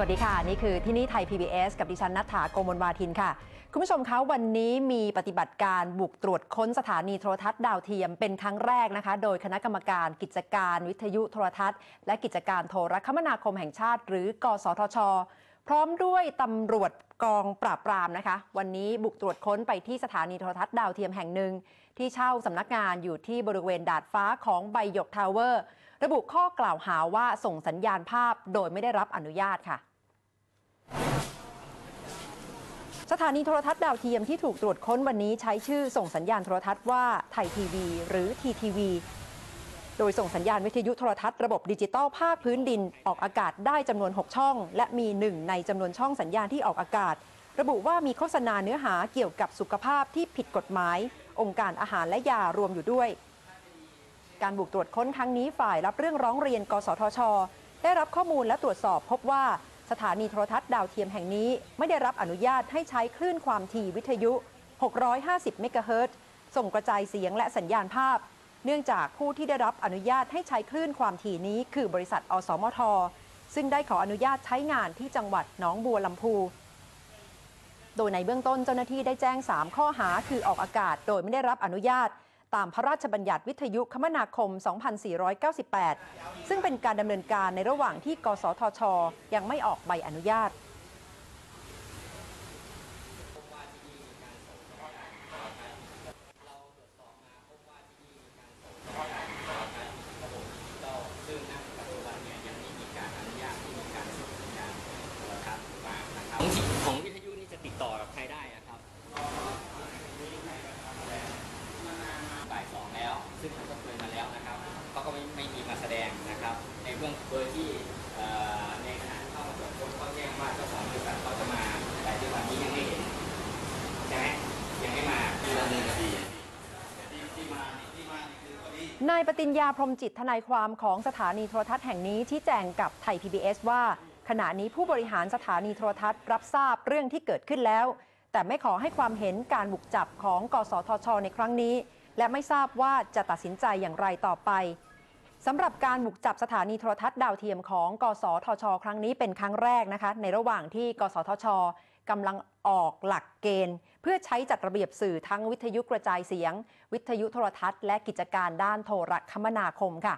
สวัสดีค่ะ นี่คือที่นี่ไทย PBS กับดิฉันนัฐถาโกมลวาทินค่ะ คุณผู้ชมคะวันนี้มีปฏิบัติการบุกตรวจค้นสถานีโทรทัศน์ดาวเทียมเป็นครั้งแรกนะคะ โดยคณะกรรมการกิจการวิทยุโทรทัศน์ และกิจการโทรคมนาคมแห่งชาติ หรือกสทช พร้อมด้วยตำรวจกองปราบปรามนะคะ วันนี้บุกตรวจค้นไปที่สถานีโทรทัศน์ดาวเทียมแห่งหนึ่ง ที่เช่าสำนักงานอยู่ที่บริเวณดาดฟ้าของใบหยกทาวเวอร์ ระบุข้อกล่าวหาว่าส่งสัญญาณภาพโดยไม่ได้รับอนุญาตค่ะ สถานีโทรทัศน์ดาวเทียมที่ถูกตรวจค้นวันนี้ใช้ชื่อส่งสัญญาณโทรทัศน์ว่าไทยทีวีหรือ TTV โดยส่งสัญญาณวิทยุโทรทัศน์ระบบดิจิตอลภาคพื้นดินออกอากาศได้จำนวน 6 ช่อง และมีหนึ่งในจำนวนช่องสัญญาณที่ออกอากาศ ระบุว่ามีโฆษณาเนื้อหาเกี่ยวกับสุขภาพที่ผิดกฎหมาย องค์การอาหารและยารวมอยู่ด้วย การบุกตรวจค้นครั้งนี้ฝ่ายรับเรื่องร้องเรียน กสทช ได้รับข้อมูลและตรวจสอบพบว่า สถานีโทรทัศน์ดาวเทียมแห่งนี้ไม่ได้รับอนุญาตให้ใช้คลื่นความถี่วิทยุ 650 เมกะเฮิรตซ์ส่งกระจายเสียงและสัญญาณภาพ เนื่องจากผู้ที่ได้รับอนุญาตให้ใช้คลื่นความถี่นี้คือบริษัท อสมท ซึ่งได้ขออนุญาตใช้งานที่จังหวัดหนองบัวลำพูโดยในเบื้องต้นเจ้าหน้าที่ได้แจ้ง 3 ข้อหาคือออกอากาศโดยไม่ได้รับอนุญาต ตามพระราชบัญญัติวิทยุคมนาคม 2498 ซึ่งเป็นการดำเนินการในระหว่างที่ กสทช ยังไม่ออกใบอนุญาต ซึ่งณปัจจุบันเนี่ยยังไม่มีการอนุญาตที่มีการส่งสัญญาณโทรทัศน์มานะครับของของวิทยุนี่จะติดต่อกับใครได้อะครับบ่ายสองแล้ว ซึ่งมันก็เคยมาแล้วนะครับเขา ก็ไม่ไม่มีมาแสดงนะครับ ในเบื้องโดยที่ในขณะเข้ามาตรวจค้นเขาแจ้งว่าเจ้าของบริษัทเขาจะมา แต่ที่วันนี้ยังไม่เห็นใช่ไหมยังไม่มาที่ดำเนินคดีที่มาที่มานคือพอดีนายปติญญาพรมจิตทนายความของสถานีโทรทัศน์แห่งนี้ชี้แจงกับไทย PBS ว่า ขณะนี้ผู้บริหารสถานีโทรทัศน์รับทราบเรื่องที่เกิดขึ้นแล้ว แต่ไม่ขอให้ความเห็นการบุกจับของกสทช ในครั้งนี้ และไม่ทราบว่าจะตัดสินใจอย่างไรต่อไป สำหรับการบุกจับสถานีโทรทัศน์ดาวเทียมของ กสทช ครั้งนี้เป็นครั้งแรกนะคะ ในระหว่างที่ กสทชกำลังออกหลักเกณฑ์ เพื่อใช้จัดระเบียบสื่อทั้งวิทยุกระจายเสียง วิทยุโทรทัศน์และกิจการด้านโทรคมนาคมค่ะ